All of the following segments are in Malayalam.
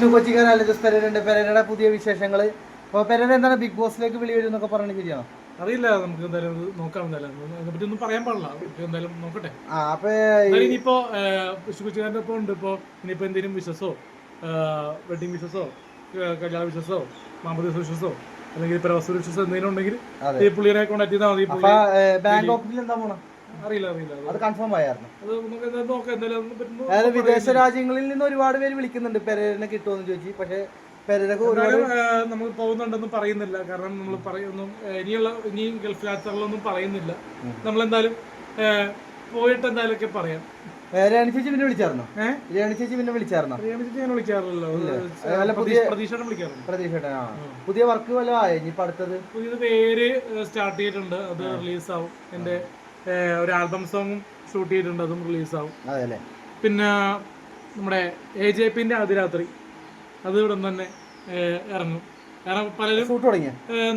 വിഷ്ണു കൊച്ചി അലജസ് പെരേരയുണ്ട് പെരേരയുടെ പുതിയ വിശേഷങ്ങൾ അപ്പോൾ പെരേര എന്താണ് ബിഗ് ബോസിലേക്ക് വിളി വരും എന്നൊക്കെ പറഞ്ഞ് ശരിയാണോ അറിയില്ല നമുക്ക് എന്തായാലും നോക്കാം എന്തായാലും. അതിനെ പറ്റി ഒന്നും പറയാൻ പാടില്ല. എന്തായാലും നോക്കട്ടെ. ആ അപ്പൊ എന്നാലും ഇനിയിപ്പോ വിഷുക്കുച്ചുകാരന്റെ ഒപ്പം ഉണ്ട്. ഇപ്പോ ഇനിയിപ്പോ എന്തെങ്കിലും വിശ്വസോ വെഡിങ് വിശ്വസോ കല്യാണ വിശ്വസോ മാമദീസ വിശ്വസോ അല്ലെങ്കിൽ പ്രവസ്ഥ വിശ്വസോ എന്തെങ്കിലും ഉണ്ടെങ്കിൽ പുള്ളിയെ കോണ്ടാക്ട് ചെയ്താൽ മതി. ബാങ്ക് ഓഫീസിൽ എന്താ പോണം? അറിയില്ല അറിയില്ല. അത് കൺഫേം ആയിരുന്നു അത് നമുക്ക് എന്തായാലും നോക്കാം. എന്തായാലും അതിനെ പറ്റി ഒന്ന് അതായത് വിദേശ രാജ്യങ്ങളിൽ നിന്ന് ഒരുപാട് പേര് വിളിക്കുന്നുണ്ട്. പെരേനെ കിട്ടുമെന്ന് ചോദിച്ചു. പക്ഷെ പെരേരക്ക് ഒരുപാട് എന്നാലും ഏഹ്, നമ്മൾ പോകുന്നുണ്ടെന്ന് പറയുന്നില്ല. കാരണം നമ്മൾ പറയുന്നു ഇനിയുള്ള ഇനി ഗൾഫ് യാത്രകളൊന്നും പറയുന്നില്ല. നമ്മൾ എന്തായാലും പോയിട്ട് എന്തായാലും ഒക്കെ പറയാം. ഏ, രേണു ചേച്ചി പിന്നെ വിളിച്ചായിരുന്നോ? ഏഹ് രേണു ചേച്ചി പിന്നെ വിളിച്ചായിരുന്നോ? അറിയാമെന്ന് ഞാൻ വിളിക്കാറില്ലല്ലോ. അല്ല, പുതിയ- പ്രതീക്ഷയോടെ വിളിക്കാറുണ്ട്. പ്രതീക്ഷ ആ. പുതിയ വർക്ക് വല്ല ആയോ? ഇനിയിപ്പോ അടുത്തത്? പുതിയത് പേര് സ്റ്റാർട്ട് ചെയ്തിട്ടുണ്ട്. അത് റിലീസ് ആവും എന്റെ ഏഹ്, ഒരു ആൽബം സോങ്ങും ഷൂട്ട് ചെയ്തിട്ടുണ്ട് അതും റിലീസാവും പിന്നെ നമ്മുടെ എ ജെ പിന്റെ അതിരാത്രി അത് ഇവിടെ തന്നെ ഇറങ്ങും. കാരണം പലരും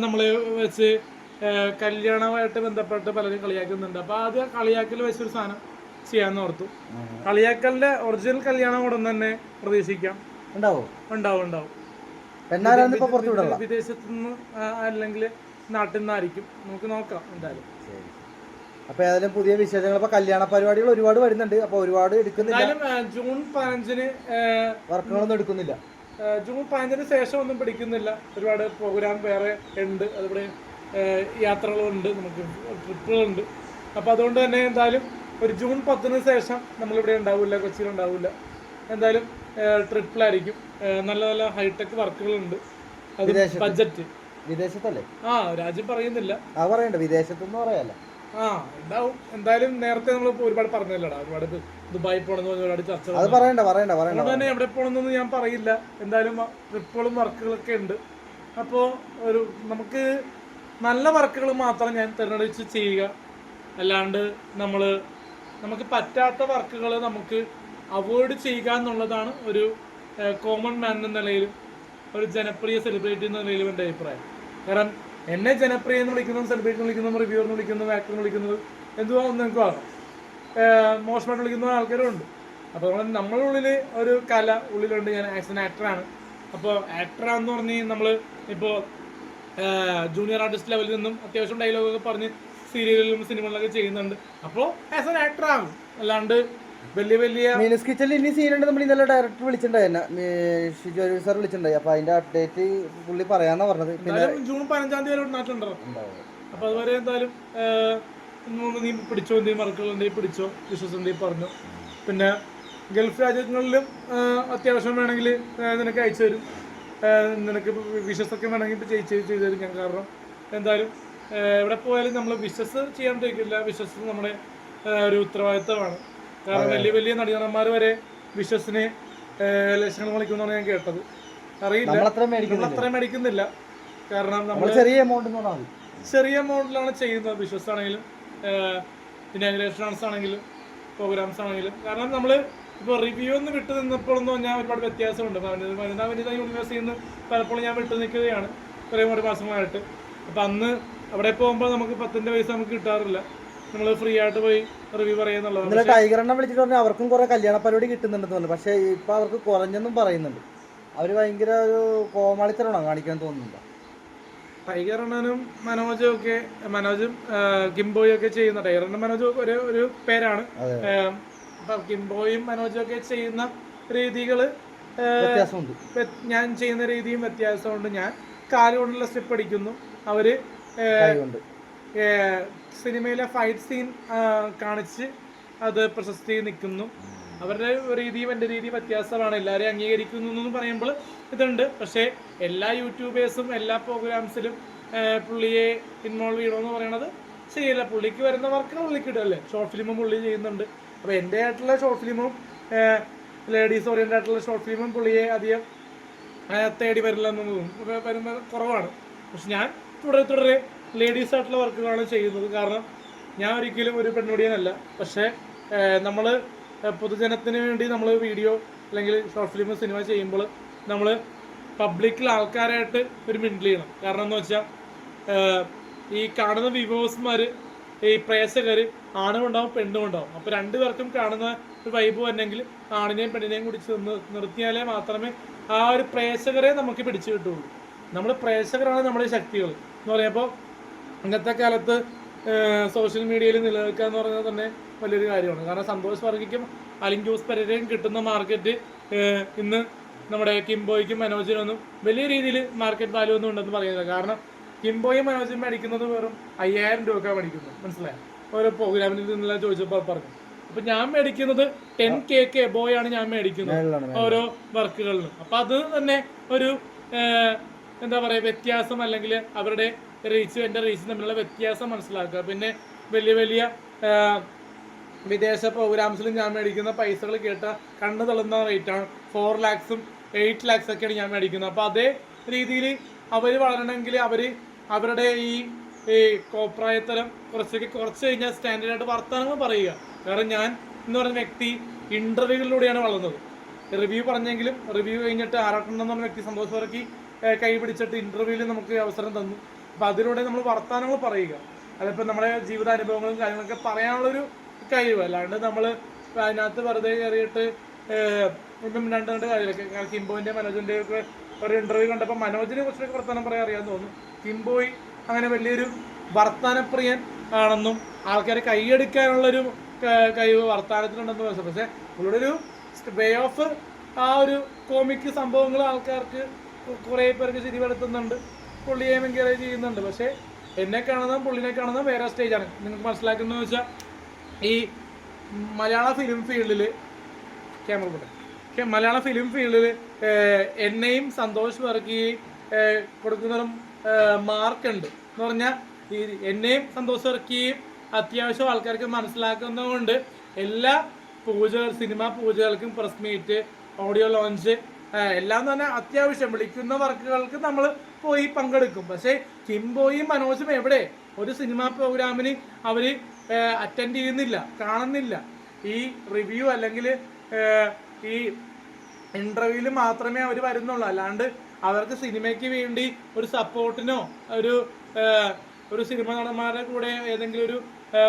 നമ്മളെ വെച്ച് കല്യാണമായിട്ട് ബന്ധപ്പെട്ട് പലരും കളിയാക്കുന്നുണ്ട്. അപ്പൊ അത് കളിയാക്കൽ വെച്ചൊരു സാധനം ചെയ്യാന്ന് ഓർത്തു. കളിയാക്കലിന്റെ ഒറിജിനൽ കല്യാണം ഉടൻ തന്നെ പ്രതീക്ഷിക്കാം. ഉണ്ടാവോ? ഉണ്ടാവും ഉണ്ടാവും. വിദേശത്തുനിന്ന് അല്ലെങ്കിൽ നാട്ടിൽ നിന്നായിരിക്കും. നമുക്ക് നോക്കാം എന്തായാലും. അപ്പൊ ഏതായാലും പുതിയ വിശേഷങ്ങൾ. ഇപ്പൊ കല്യാണ പരിപാടികൾ ഒരുപാട് വരുന്നുണ്ട്. അപ്പൊ ഒരുപാട് എടുക്കുന്നില്ല. ജൂൺ പതിനഞ്ചിന് വർക്കുകളൊന്നും എടുക്കുന്നില്ല. ജൂൺ പതിനഞ്ചിന് ശേഷം ഒന്നും പിടിക്കുന്നില്ല. ഒരുപാട് പ്രോഗ്രാം വേറെ ഉണ്ട്. അതുപോലെ യാത്രകളുണ്ട്. നമുക്ക് ട്രിപ്പുകളുണ്ട്. അപ്പൊ അതുകൊണ്ട് തന്നെ എന്തായാലും ഒരു ജൂൺ പത്തിന് ശേഷം നമ്മളിവിടെ ഉണ്ടാവില്ല കൊച്ചിയിൽ ഉണ്ടാവില്ല. എന്തായാലും ട്രിപ്പിലായിരിക്കും. നല്ല നല്ല ഹൈടെക് വർക്കുകളുണ്ട്. അത് ബഡ്ജറ്റ് വിദേശത്തല്ലേ? ആ രാജ്യം പറയുന്നില്ല. ആ പറയണ്ട. വിദേശത്തൊന്നും പറയാല്ല ആ ഉണ്ടാവും എന്തായാലും നേരത്തെ നമ്മൾ ഒരുപാട് പറഞ്ഞല്ലടാ. ഒരുപാട് ദുബായി പോണെന്ന് പറഞ്ഞ ഒരുപാട് ചർച്ച അത് പറയണ്ട പറയണ്ട പറയണ്ട അതുകൊണ്ട് തന്നെ എവിടെ പോണെന്നൊന്നും ഞാൻ പറയില്ല. എന്തായാലും ട്രിപ്പുകളും വർക്കുകളൊക്കെ ഉണ്ട്. അപ്പോൾ ഒരു നമുക്ക് നല്ല വർക്കുകൾ മാത്രം ഞാൻ തിരഞ്ഞെടുത്ത് ചെയ്യുക. അല്ലാണ്ട് നമ്മൾ നമുക്ക് പറ്റാത്ത വർക്കുകൾ നമുക്ക് അവോയ്ഡ് ചെയ്യുക എന്നുള്ളതാണ് ഒരു കോമൺ മാൻ എന്ന നിലയിലും ഒരു ജനപ്രിയ സെലിബ്രിറ്റി എന്ന നിലയിലും എന്റെ അഭിപ്രായം. കാരണം എന്നെ ജനപ്രിയ എന്ന് വിളിക്കുന്നതും സെലിബ്രിറ്റി എന്ന് വിളിക്കുന്നതും റിവ്യൂർ എന്ന് വിളിക്കുന്നതും ആക്ടർ എന്ന് വിളിക്കുന്നത് എന്തുവാ ഒന്ന് നിങ്ങൾക്ക് ഏഹ് മോശമായിട്ട് വിളിക്കുന്ന ആൾക്കാരും ഉണ്ട് അപ്പോൾ നമ്മൾ നമ്മളുടെ ഉള്ളിൽ ഒരു കല ഉള്ളിലുണ്ട്. ഞാൻ ആസ് എൻ ആക്ടറാണ് അപ്പോൾ ആക്ടറാന്ന് പറഞ്ഞ് നമ്മൾ ഇപ്പോൾ ജൂനിയർ ആർട്ടിസ്റ്റ് ലെവലിൽ നിന്നും അത്യാവശ്യം ഡയലോഗൊക്കെ പറഞ്ഞ് സീരിയലിലും സിനിമകളിലൊക്കെ ചെയ്യുന്നുണ്ട്. അപ്പോൾ ആസ് എൻ ആക്ടറാണ് അല്ലാണ്ട് വലിയ വലിയ മീനസ് കിച്ചണിൽ ഇനി സീനുണ്ട് നമ്മൾ ഇന്നലെ ഡയറക്ടർ വിളിച്ചിട്ടുണ്ടായി. ഷിജോ സാർ വിളിച്ചിട്ടുണ്ടായി. അപ്പൊ അതിന്റെ അപ്ഡേറ്റ് പുള്ളി പറയാന്നാ പറഞ്ഞത്. പിന്നെ എന്തായാലും ജൂൺ പതിനഞ്ചാം തീയതി വരെ നാട്ടിലുണ്ടോ. അപ്പൊ അതുവരെ എന്തായാലും ഏഹ്, ഇന്ന് നീ പിടിച്ചോ എന്തെങ്കിലും വർക്കുകൾ പിടിച്ചോ വിശ്വസം പറഞ്ഞു. പിന്നെ ഗൾഫ് രാജ്യങ്ങളിലും ഏഹ്, അത്യാവശ്യം വേണമെങ്കിൽ ഏഹ്, നിനക്ക് അയച്ചു തരും. ഏഹ്, നിനക്ക് വിശ്വസൊക്കെ വേണമെങ്കിൽ ഇപ്പൊ ചെയ്ത് ചെയ്ത് തരും. ഞാൻ കാരണം എന്തായാലും ഏഹ്, എവിടെ പോയാലും നമ്മൾ വിശ്വസ് ചെയ്യാണ്ടിരിക്കില്ല വിശ്വസ് നമ്മുടെ ഏഹ്, ഒരു ഉത്തരവാദിത്തമാണ്. കാരണം വലിയ വലിയ നടീനന്മാർ വരെ വിശ്വസിനെ ലക്ഷങ്ങൾ വിളിക്കുന്നതാണ് ഞാൻ കേട്ടത്. അറിയില്ല. അത്ര മേടിക്കുന്നില്ല. കാരണം നമ്മൾ ചെറിയ എമൗണ്ട് ചെറിയ എമൗണ്ടിലാണ് ചെയ്യുന്നത്. വിശ്വസ് ആണെങ്കിലും ഇനാഗ്രേഷൻസ് ആണെങ്കിലും പ്രോഗ്രാംസ് ആണെങ്കിലും. കാരണം നമ്മൾ ഇപ്പോൾ റിവ്യൂ ഒന്ന് വിട്ടു നിന്നപ്പോഴെന്ന് പറഞ്ഞാൽ ഒരുപാട് വ്യത്യാസമുണ്ട്. വനിത വനിത വനിത യൂണിവേഴ്സിറ്റിയിൽ നിന്ന് പലപ്പോഴും ഞാൻ വിട്ടു നിൽക്കുകയാണ്. കുറേ ഒരു മാസങ്ങളായിട്ട്. അപ്പം അന്ന് അവിടെ പോകുമ്പോൾ നമുക്ക് പത്തിന്റെ പൈസ നമുക്ക് കിട്ടാറില്ല. നമ്മൾ ഫ്രീ ആയിട്ട് പോയി റിവ്യൂ പറയുന്നുള്ളത് ഇന്നലെ ടൈഗർ എണ്ണം വിളിച്ചിട്ട് പറഞ്ഞു അവർക്കും കുറെ കല്യാണ പരിപാടി കിട്ടുന്നുണ്ടെന്ന് പറഞ്ഞു പക്ഷേ ഇപ്പൊ അവർക്ക് കുറഞ്ഞെന്നും പറയുന്നുണ്ട്. അവർ ഭയങ്കര ഒരു കോമാളിത്തരമാണോ കാണിക്കാൻ തോന്നുന്നുണ്ടോ ടൈഗർ അണ്ണനും മനോജും ഒക്കെ മനോജും കിംബോയും ഒക്കെ ചെയ്യുന്ന ടൈഗർ അണ്ണൻ മനോജും ഒരു ഒരു പേരാണ്. കിംബോയും മനോജും ഒക്കെ ചെയ്യുന്ന രീതികൾ ഞാൻ ചെയ്യുന്ന രീതിയും വ്യത്യാസമുണ്ട്. ഞാൻ കാലുകൊണ്ടുള്ള സ്റ്റെപ്പ് അടിക്കുന്നു. അവർ സിനിമയിലെ ഫൈറ്റ് സീൻ കാണിച്ച് അത് പ്രശസ്തി നിൽക്കുന്നു. അവരുടെ രീതിയും എന്റെ രീതിയും വ്യത്യാസമാണ്. എല്ലാവരെയും അംഗീകരിക്കുന്നു എന്ന് പറയുമ്പോൾ ഇതുണ്ട്. പക്ഷേ എല്ലാ യൂട്യൂബേഴ്സും എല്ലാ പ്രോഗ്രാംസിലും പുള്ളിയെ ഇൻവോൾവ് ചെയ്യണമെന്ന് പറയണത് ശരിയല്ല. പുള്ളിക്ക് വരുന്ന വർക്കിന് പുള്ളിക്ക് ഇടല്ലേ ഷോർട്ട് ഫിലിമും പുള്ളി ചെയ്യുന്നുണ്ട്. അപ്പോൾ എന്റെ ആയിട്ടുള്ള ഷോർട്ട് ഫിലിമും ലേഡീസ് ഓറിയന്റ് ആയിട്ടുള്ള ഷോർട്ട് ഫിലിമും പുള്ളിയെ അധികം തേടി വരില്ല എന്നൊന്നും വരുന്നത് കുറവാണ്. പക്ഷെ ഞാൻ തുടരെ തുടരെ ലേഡീസ് ആയിട്ടുള്ള വർക്കുകളാണ് ചെയ്യുന്നത്. കാരണം ഞാൻ ഒരിക്കലും ഒരു പെൺകുടിയനല്ല. പക്ഷേ നമ്മൾ പൊതുജനത്തിന് വേണ്ടി നമ്മൾ വീഡിയോ അല്ലെങ്കിൽ ഷോർട്ട് ഫിലിം സിനിമ ചെയ്യുമ്പോൾ നമ്മൾ പബ്ലിക്കിൽ ആൾക്കാരായിട്ട് ഒരു മിണ്ടിൽ ചെയ്യണം. കാരണം എന്ന് വെച്ചാൽ ഈ കാണുന്ന വിഭവസ്മാർ ഈ പ്രേക്ഷകർ ആണും ഉണ്ടാവും പെണ്ണും ഉണ്ടാവും. അപ്പോൾ രണ്ടു പേർക്കും കാണുന്ന ഒരു വൈബ് വന്നെങ്കിൽ ആണിനെയും പെണ്ണിനെയും കൂടി നിർത്തിയാലേ മാത്രമേ ആ ഒരു പ്രേക്ഷകരെ നമുക്ക് പിടിച്ചു കിട്ടുള്ളൂ നമ്മൾ പ്രേക്ഷകരാണ് നമ്മുടെ ശക്തികൾ എന്ന് പറയുമ്പോൾ ഇന്നത്തെ കാലത്ത് സോഷ്യൽ മീഡിയയിൽ നിലനിൽക്കുക എന്ന് പറയുന്നത് തന്നെ വലിയൊരു കാര്യമാണ്. കാരണം സന്തോഷ് വർഗിക്കും അലിൻ ജോസ് പെരേരയും കിട്ടുന്ന മാർക്കറ്റ് ഇന്ന് നമ്മുടെ കിംബോയ്ക്കും മനോജിനൊന്നും വലിയ രീതിയിൽ മാർക്കറ്റ് വാല്യൂ ഒന്നും ഉണ്ടെന്ന് പറയുന്നില്ല. കാരണം കിംബോയും മനോജും മേടിക്കുന്നത് വെറും അയ്യായിരം രൂപ മേടിക്കുന്നത്. മനസ്സിലായോ? ഓരോ പ്രോഗ്രാമിൽ നിന്നെല്ലാം ചോദിച്ചപ്പോൾ പറഞ്ഞു. അപ്പൊ ഞാൻ മേടിക്കുന്നത് ടെൻ കെ കെ ബോയാണ് ഞാൻ മേടിക്കുന്നത് ഓരോ വർക്കുകളിലും അപ്പൊ അത് തന്നെ ഒരു എന്താ പറയാ വ്യത്യാസം അല്ലെങ്കിൽ അവരുടെ റീച്ചും എന്റെ റീച്ചും തമ്മിലുള്ള വ്യത്യാസം മനസ്സിലാക്കുക. പിന്നെ വലിയ വലിയ വിദേശ പ്രോഗ്രാംസിലും ഞാൻ മേടിക്കുന്ന പൈസകൾ കേട്ട കണ്ണു തള്ളുന്ന റേറ്റാണ് ഫോർ ലാക്സും എയ്റ്റ് ലാക്സ് ഒക്കെയാണ് ഞാൻ മേടിക്കുന്നത്. അപ്പോൾ അതേ രീതിയിൽ അവർ വളരണമെങ്കിൽ അവർ അവരുടെ ഈ ഈ കോപ്രായത്തരം കുറച്ചൊക്കെ കുറച്ച് കഴിഞ്ഞാൽ സ്റ്റാൻഡേർഡായിട്ട് വർത്തമാനങ്ങൾ പറയുക. കാരണം ഞാൻ എന്ന് പറയുന്ന വ്യക്തി ഇന്റർവ്യൂകളിലൂടെയാണ് വളർന്നത്. റിവ്യൂ പറഞ്ഞെങ്കിലും റിവ്യൂ കഴിഞ്ഞിട്ട് ആറാട്ടൻ എന്ന് പറഞ്ഞ വ്യക്തി സന്തോഷ് കൈ പിടിച്ചിട്ട് ഇന്റർവ്യൂവിൽ നമുക്ക് അവസരം തന്നു. അപ്പോൾ അതിലൂടെ നമ്മൾ വർത്താനങ്ങൾ പറയുക. അതിപ്പോൾ നമ്മുടെ ജീവിതാനുഭവങ്ങളും കാര്യങ്ങളൊക്കെ പറയാനുള്ളൊരു കഴിവ്. അല്ലാണ്ട് നമ്മൾ അതിനകത്ത് വെറുതെ കയറിയിട്ട് ഇപ്പം രണ്ട് രണ്ട് കാര്യങ്ങളൊക്കെ. കാരണം കിംബോന്റെ മനോജിന്റെ ഒക്കെ ഒരു ഇന്റർവ്യൂ കണ്ടപ്പോൾ മനോജിനെ കുറിച്ചൊക്കെ വർത്തമാനം പറയാൻ അറിയാന്ന് തോന്നുന്നു. കിംബോയ് അങ്ങനെ വലിയൊരു വർത്തമാനപ്രിയൻ ആണെന്നും ആൾക്കാരെ കൈയടിക്കാനുള്ളൊരു കഴിവ് വർത്തമാനത്തിലുണ്ടെന്ന് മനസ്സിലായി. പക്ഷേ പുള്ളിയുടെ ഒരു വേ ഓഫ് ആ ഒരു കോമിക് സംഭവങ്ങൾ ആൾക്കാർക്ക് കുറേ പേർക്ക് ശരിപ്പെടുത്തുന്നുണ്ട് പുള്ളിയെ എൻകറേജ് ചെയ്യുന്നുണ്ട്. പക്ഷേ എന്നെ കാണുന്ന പുള്ളിനെ കാണുന്ന വേറെ സ്റ്റേജാണ് നിങ്ങൾക്ക് മനസ്സിലാക്കുന്നത് വെച്ചാൽ ഈ മലയാള ഫിലിം ഫീൽഡിൽ ക്യാമറ പോട്ടെ മലയാള ഫിലിം ഫീൽഡിൽ എന്നെയും സന്തോഷ് വർക്കി കൊടുക്കുന്നതും മാർക്കുണ്ട് എന്ന് പറഞ്ഞാൽ ഈ എന്നെയും സന്തോഷ് വർക്കിയും അത്യാവശ്യം ആൾക്കാർക്ക് മനസ്സിലാക്കുന്നതുകൊണ്ട് എല്ലാ പൂജകൾ സിനിമാ പൂജകൾക്കും പ്രസ് മീറ്റ് ഓഡിയോ ലോഞ്ച് എല്ലാം തന്നെ അത്യാവശ്യം വിളിക്കുന്ന വർക്കുകൾക്ക് നമ്മൾ പോയി പങ്കെടുക്കും. പക്ഷേ കിംബോയും മനോജും എവിടെ? ഒരു സിനിമാ പ്രോഗ്രാമിന് അവർ അറ്റൻഡ് ചെയ്യുന്നില്ല കാണുന്നില്ല. ഈ റിവ്യൂ അല്ലെങ്കിൽ ഈ ഇന്റർവ്യൂവിൽ മാത്രമേ അവർ വരുന്നുള്ളൂ. അല്ലാണ്ട് അവർക്ക് സിനിമയ്ക്ക് വേണ്ടി ഒരു സപ്പോർട്ടിനോ ഒരു ഒരു സിനിമ നടന്മാരുടെ കൂടെ ഏതെങ്കിലും ഒരു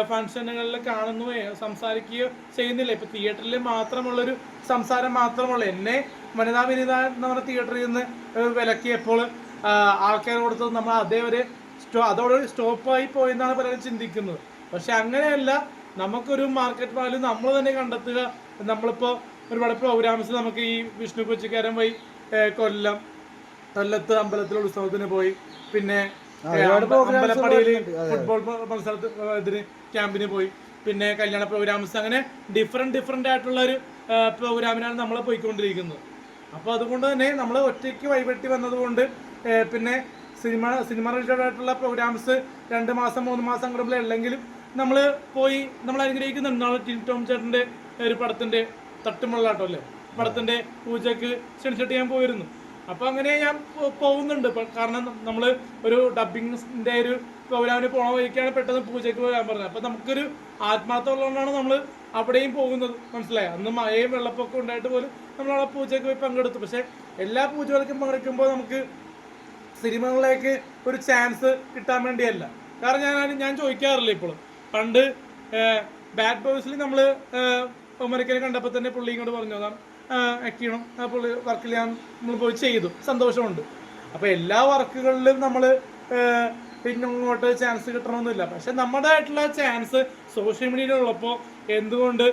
ഫങ്ഷനുകളിൽ കാണുന്നു സംസാരിക്കുകയോ ചെയ്യുന്നില്ല. ഇപ്പൊ തിയേറ്ററിൽ മാത്രമുള്ളൊരു സംസാരം മാത്രമുള്ളൂ. എന്നെ വനിതാ വിനിത എന്ന് പറഞ്ഞ തിയേറ്ററിൽ നിന്ന് വിലക്കിയപ്പോൾ ആൾക്കാർ കൊടുത്തത് നമ്മൾ അതേ ഒരു സ്റ്റോ അതോടെ സ്റ്റോപ്പായി പോയെന്നാണ് പലരും ചിന്തിക്കുന്നത്. പക്ഷെ അങ്ങനെയല്ല നമുക്കൊരു മാർക്കറ്റ് വാല്യൂ നമ്മൾ തന്നെ കണ്ടെത്തുക. നമ്മളിപ്പോൾ ഒരുപാട് പ്രോഗ്രാംസ് നമുക്ക് ഈ വിഷ്ണു കൊച്ചിക്കാരൻ പോയി കൊല്ലം കൊല്ലത്ത് അമ്പലത്തിലെ ഉത്സവത്തിന് പോയി പിന്നെ അമ്പലപ്പടിയിൽ ഫുട്ബോൾ മത്സരത്തിന് ഇതിന് ക്യാമ്പിന് പോയി പിന്നെ കല്യാണ പ്രോഗ്രാംസ് അങ്ങനെ ഡിഫറെന്റ് ഡിഫറെന്റ് ആയിട്ടുള്ള ഒരു പ്രോഗ്രാമിനാണ് നമ്മൾ പോയിക്കൊണ്ടിരിക്കുന്നത്. അപ്പോൾ അതുകൊണ്ട് തന്നെ നമ്മൾ ഒറ്റയ്ക്ക് വഴിപെട്ടി വന്നതുകൊണ്ട് പിന്നെ സിനിമ സിനിമ റിലേറ്റഡ് ആയിട്ടുള്ള പ്രോഗ്രാംസ് രണ്ട് മാസം മൂന്ന് മാസം കൂടുമ്പോൾ ഉള്ളെങ്കിലും നമ്മൾ പോയി നമ്മൾ അനുഗ്രഹിക്കുന്നുണ്ട്. നാളെ ടിൻ ടോം ചേട്ടന്റെ ഒരു പടത്തിന്റെ തട്ടുമുള്ളാട്ടോ അല്ലേ പടത്തിന്റെ പൂജയ്ക്ക് ക്ഷണിച്ചിട്ട് ഞാൻ പോയിരുന്നു. അപ്പോൾ അങ്ങനെ ഞാൻ പോകുന്നുണ്ട്. കാരണം നമ്മൾ ഒരു ഡബിങ്ങിന്റെ ഒരു പ്രോഗ്രാമിന് പോണ വഴിക്കാണ് പെട്ടെന്ന് പൂജയ്ക്ക് പോകാൻ പറഞ്ഞത്. അപ്പോൾ നമുക്കൊരു ആത്മാർത്ഥമുള്ളതുകൊണ്ടാണ് നമ്മൾ അവിടെയും പോകുന്നത്. മനസ്സിലായി? അന്ന് മഴയും വെള്ളപ്പൊക്കം ഉണ്ടായിട്ട് പോലും നമ്മൾ അവിടെ പൂജയ്ക്ക് പോയി പങ്കെടുത്തു. പക്ഷേ എല്ലാ പൂജകൾക്കും പങ്കെടുക്കുമ്പോൾ നമുക്ക് സിനിമകളിലേക്ക് ഒരു ചാൻസ് കിട്ടാൻ വേണ്ടിയല്ല. കാരണം ഞാൻ ഞാൻ ചോദിക്കാറില്ല ഇപ്പോൾ. പണ്ട് ബാഡ് ബോയ്സിൽ നമ്മൾ ഒമരക്കനെ കണ്ടപ്പോൾ തന്നെ പുള്ളി ഇങ്ങോട്ട് പറഞ്ഞു അതാണ് അക്കീണം ആ പുള്ളി വർക്കിൽ ഞാൻ നമ്മൾ പോയി ചെയ്തു. സന്തോഷമുണ്ട്. അപ്പോൾ എല്ലാ വർക്കുകളിലും നമ്മൾ പിന്നോട്ട് ചാൻസ് കിട്ടണമെന്നില്ല പക്ഷെ നമ്മുടെ ആയിട്ടുള്ള ചാൻസ് സോഷ്യൽ മീഡിയയിൽ ഉള്ളപ്പോൾ എന്തുകൊണ്ട്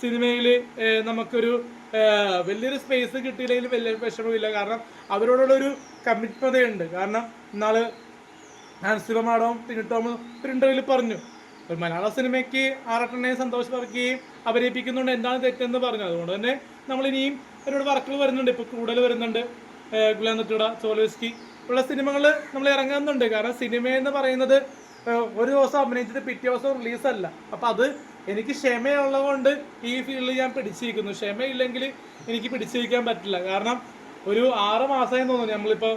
സിനിമയിൽ നമുക്കൊരു വലിയൊരു സ്പേസ് കിട്ടിയില്ലെങ്കിൽ വലിയ വിഷമമില്ല കാരണം അവരോടുള്ളൊരു കമ്മിറ്റ്മതയുണ്ട് കാരണം ഇന്നാൾ ഹാൻസിബമാടവും പിന്നിട്ടോമും ഒരു ഇന്റർവ്യൂവിൽ പറഞ്ഞു. ഒരു മലയാള സിനിമയ്ക്ക് ആറട്ടെണ്ണയും സന്തോഷ് അഭിനയിപ്പിക്കുന്നുണ്ട്. എന്താണ് തെറ്റെന്ന് പറഞ്ഞു. അതുകൊണ്ട് തന്നെ നമ്മളിനിയും അവരോട് വർക്കുകൾ വരുന്നുണ്ട്. ഇപ്പോൾ കൂടുതൽ വരുന്നുണ്ട് ഗുലാം ഗുലാനത്തുട ചോലോസ്കി ഉള്ള സിനിമകൾ നമ്മൾ ഇറങ്ങുന്നുണ്ട്. കാരണം സിനിമ എന്ന് പറയുന്നത് ഒരു ദിവസം അഭിനയിച്ചിട്ട് പിറ്റേ ദിവസം റിലീസ് അല്ല അപ്പൊ അത് എനിക്ക് ക്ഷമയുള്ളതുകൊണ്ട് ഈ ഫീൽഡിൽ ഞാൻ പിടിച്ചിരിക്കുന്നു. ക്ഷമയില്ലെങ്കിൽ എനിക്ക് പിടിച്ചിരിക്കാൻ പറ്റില്ല. കാരണം ഒരു ആറ് മാസമായി തോന്നുന്നു നമ്മളിപ്പോൾ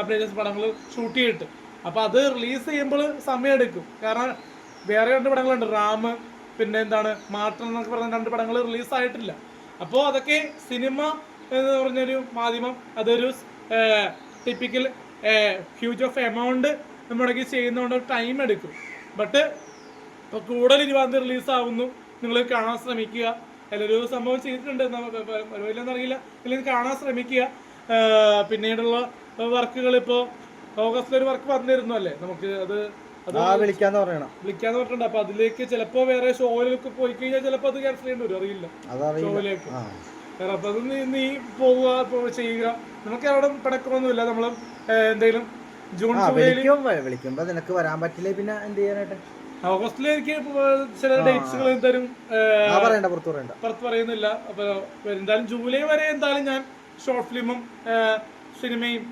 അഭിനയിച്ച പടങ്ങൾ ഷൂട്ട് ചെയ്തിട്ട്. അപ്പോൾ അത് റിലീസ് ചെയ്യുമ്പോൾ സമയമെടുക്കും കാരണം വേറെ രണ്ട് പടങ്ങളുണ്ട്. റാം പിന്നെ എന്താണ് മാർട്ടൻ എന്നൊക്കെ പറഞ്ഞ രണ്ട് പടങ്ങൾ റിലീസ് ആയിട്ടില്ല. അപ്പോൾ അതൊക്കെ സിനിമ എന്ന് പറഞ്ഞൊരു മാധ്യമം അതൊരു ടിപ്പിക്കൽ ഹ്യൂജ് ഓഫ് എമൗണ്ട് മുടക്കി ചെയ്യുന്നതുകൊണ്ട് ടൈം എടുക്കും. ബട്ട് ഇപ്പോൾ കൂടുതൽ ഇരുപതാം തീയതി റിലീസ് ആവുന്നു. നിങ്ങൾ കാണാൻ ശ്രമിക്കുക. അതിലൊരു സംഭവം ചെയ്തിട്ടുണ്ട്. അറിയില്ല. അല്ലെങ്കിൽ കാണാൻ ശ്രമിക്കുക. പിന്നീടുള്ള വർക്കുകൾ ഇപ്പോൾ ഓഗസ്റ്റിൽ ഒരു വർക്ക് വന്നിരുന്നു അല്ലേ? നമുക്ക് അത് വിളിക്കാന്ന് പറയണം. വിളിക്കാന്ന് പറഞ്ഞിട്ടുണ്ട്. അപ്പൊ അതിലേക്ക് ചിലപ്പോ വേറെ ഷോയിലൊക്കെ പോയി കഴിഞ്ഞാൽ ചിലപ്പോ അത് ക്യാൻസൽ ചെയ്യേണ്ടി വരും. അറിയില്ല. ഷോയിലേക്ക് അപ്പൊ അത് നീ പോവുക ചെയ്യുക. നമുക്ക് അവിടെ പിടക്കമൊന്നുമില്ല. നമ്മൾ എന്തെങ്കിലും ജൂൺ ആ ജൂലൈയിൽ വിളിക്കും വിളിക്കുമ്പോ നിനക്ക് വരാൻ പറ്റില്ലേ പിന്നെ എന്ത് ചെയ്യാനായിട്ട്? ഓഗസ്റ്റിലേക്ക് ചില ഡേറ്റ്സുകൾ എന്തായാലും പുറത്ത് പറയുന്നില്ല. അപ്പൊ എന്തായാലും ജൂലൈ വരെ എന്തായാലും ഞാൻ ഷോർട്ട് ഫിലിമും സിനിമയും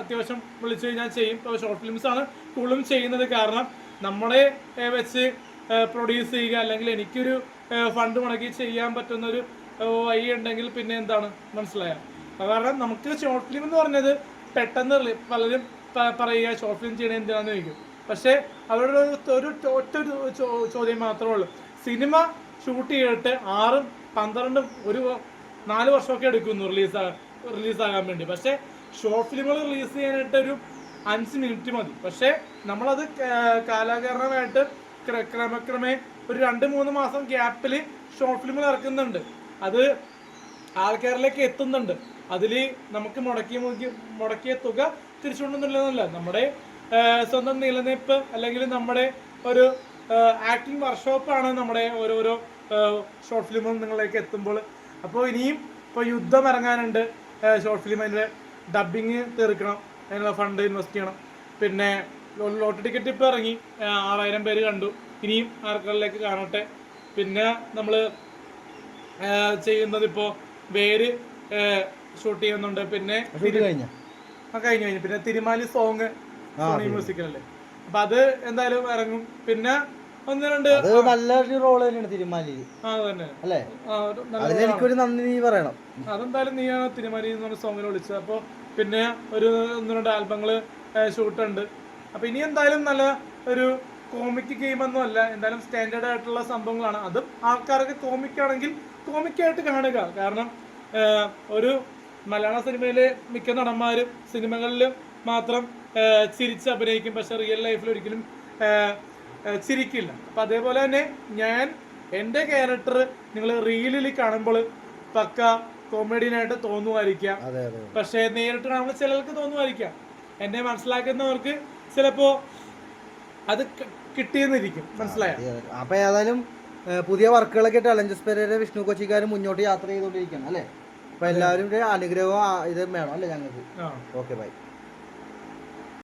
അത്യാവശ്യം വിളിച്ച് ഞാൻ ചെയ്യും. ഷോർട്ട് ഫിലിംസ് ആണ് കൂടുതലും ചെയ്യുന്നത്. കാരണം നമ്മളെ വെച്ച് പ്രൊഡ്യൂസ് ചെയ്യുക അല്ലെങ്കിൽ എനിക്കൊരു ഫണ്ട് മുടക്കി ചെയ്യാൻ പറ്റുന്ന ഒരു വഴി ഉണ്ടെങ്കിൽ പിന്നെ എന്താണ്? മനസ്സിലായ? കാരണം നമുക്ക് ഷോർട്ട് ഫിലിം എന്ന് പറഞ്ഞത് പെട്ടെന്ന് പലരും പറയുക ഷോർട്ട് ഫിലിം ചെയ്യണത് എന്താണെന്ന് ചോദിക്കും. പക്ഷേ അവരുടെ ഒരു ടോട്ടൽ ചോദ്യം മാത്രമേ ഉള്ളൂ. സിനിമ ഷൂട്ട് ചെയ്തിട്ട് ആറും പന്ത്രണ്ടും ഒരു നാല് വർഷമൊക്കെ എടുക്കുന്നു റിലീസ് റിലീസാകാൻ വേണ്ടി. പക്ഷേ ഷോർട്ട് ഫിലിമുകൾ റിലീസ് ചെയ്യാനായിട്ട് ഒരു അഞ്ച് മിനിറ്റ് മതി. പക്ഷേ നമ്മളത് കാലാകാരണമായിട്ട് ക്രമക്രമേ ഒരു രണ്ട് മൂന്ന് മാസം ഗ്യാപ്പിൽ ഷോർട്ട് ഫിലിമുകൾ ഇറക്കുന്നുണ്ട്. അത് ആൾക്കാരിലേക്ക് എത്തുന്നുണ്ട്. അതിൽ നമുക്ക് മുടക്കി മുടക്കി മുടക്കിയ തുക തിരിച്ചുകൊണ്ടുന്നില്ലെന്നല്ല നമ്മുടെ സ്വന്തം നിലനിൽപ്പ് അല്ലെങ്കിൽ നമ്മുടെ ഒരു ആക്ടിങ് വർക്ക്ഷോപ്പാണ് നമ്മുടെ ഓരോരോ ഷോർട്ട് ഫിലിമും നിങ്ങളിലേക്ക് എത്തുമ്പോൾ. അപ്പോൾ ഇനിയും ഇപ്പോൾ യുദ്ധം ഇറങ്ങാനുണ്ട്. ഷോർട്ട് ഫിലിം അതിന്റെ ഡബിങ് തീർക്കണം. അതിനുള്ള ഫണ്ട് ഇൻവെസ്റ്റ് ചെയ്യണം. പിന്നെ ലോട്ട് ടിക്കറ്റ് ഇപ്പോൾ ഇറങ്ങി. ആറായിരം പേര് കണ്ടു. ഇനിയും ആർക്കളിലേക്ക് കാണട്ടെ. പിന്നെ നമ്മൾ ചെയ്യുന്നത് ഇപ്പോ വേര് ഷൂട്ട് ചെയ്യുന്നുണ്ട്. പിന്നെ ആ കഴിഞ്ഞു? കഴിഞ്ഞു പിന്നെ തിരുമാലി സോങ് സോണി മ്യൂസിക്കലല്ലേ അപ്പൊ അത് എന്തായാലും ഇറങ്ങും. പിന്നെ ഒന്ന് രണ്ട് നല്ലൊരു റോൾ തന്നെയാണ് തിരുമാലി. അല്ലേ? എനിക്കൊരു നന്ദി നീ പറയണം. അതെന്തായാലും നീ തിരുമാലി എന്ന് പറഞ്ഞ സോങ്ങിൽ വിളിച്ചത്. അപ്പൊ പിന്നെ ഒരു ഒന്ന് രണ്ട് ആൽബങ്ങൾ ഷൂട്ട് ഉണ്ട്. അപ്പൊ ഇനി എന്തായാലും നല്ല ഒരു കോമിക് ഗെയിം ഒന്നും അല്ല. എന്തായാലും സ്റ്റാൻഡേർഡ് ആയിട്ടുള്ള സംഭവങ്ങളാണ്. അതും ആൾക്കാരൊക്കെ കോമിക് ആണെങ്കിൽ കോമിക് ആയിട്ട് കാണുക. കാരണം ഒരു മലയാള സിനിമയിലെ മിക്ക നടന്മാരും സിനിമകളിൽ മാത്രം ചിരിച്ച് അഭിനയിക്കും. പക്ഷെ റിയൽ ലൈഫിൽ ഒരിക്കലും ചിരിക്കില്ല. അപ്പം അതേപോലെ തന്നെ ഞാൻ എന്റെ ക്യാരക്ടർ നിങ്ങൾ റീലിൽ കാണുമ്പോൾ പക്ക കോമഡിയനായിട്ട് തോന്നുമായിരിക്കാം. പക്ഷേ നേരിട്ട് കാണുമ്പോൾ ചിലർക്ക് തോന്നുമായിരിക്കാം. എന്നെ മനസ്സിലാക്കുന്നവർക്ക് ചിലപ്പോൾ അത് കിട്ടിയെന്നിരിക്കും. മനസ്സിലായ. അപ്പൊ ഏതായാലും പുതിയ വർക്കുകളൊക്കെ ഇട്ട് അലഞ്ചസ് പെരേര വിഷ്ണു കൊച്ചിക്കാരും മുന്നോട്ട് യാത്ര ചെയ്തുകൊണ്ടിരിക്കുകയാണ് അല്ലേ? അപ്പൊ എല്ലാവരും അനുഗ്രഹവും ഇത് വേണം അല്ലേ ഞങ്ങൾക്ക്? Okay bye.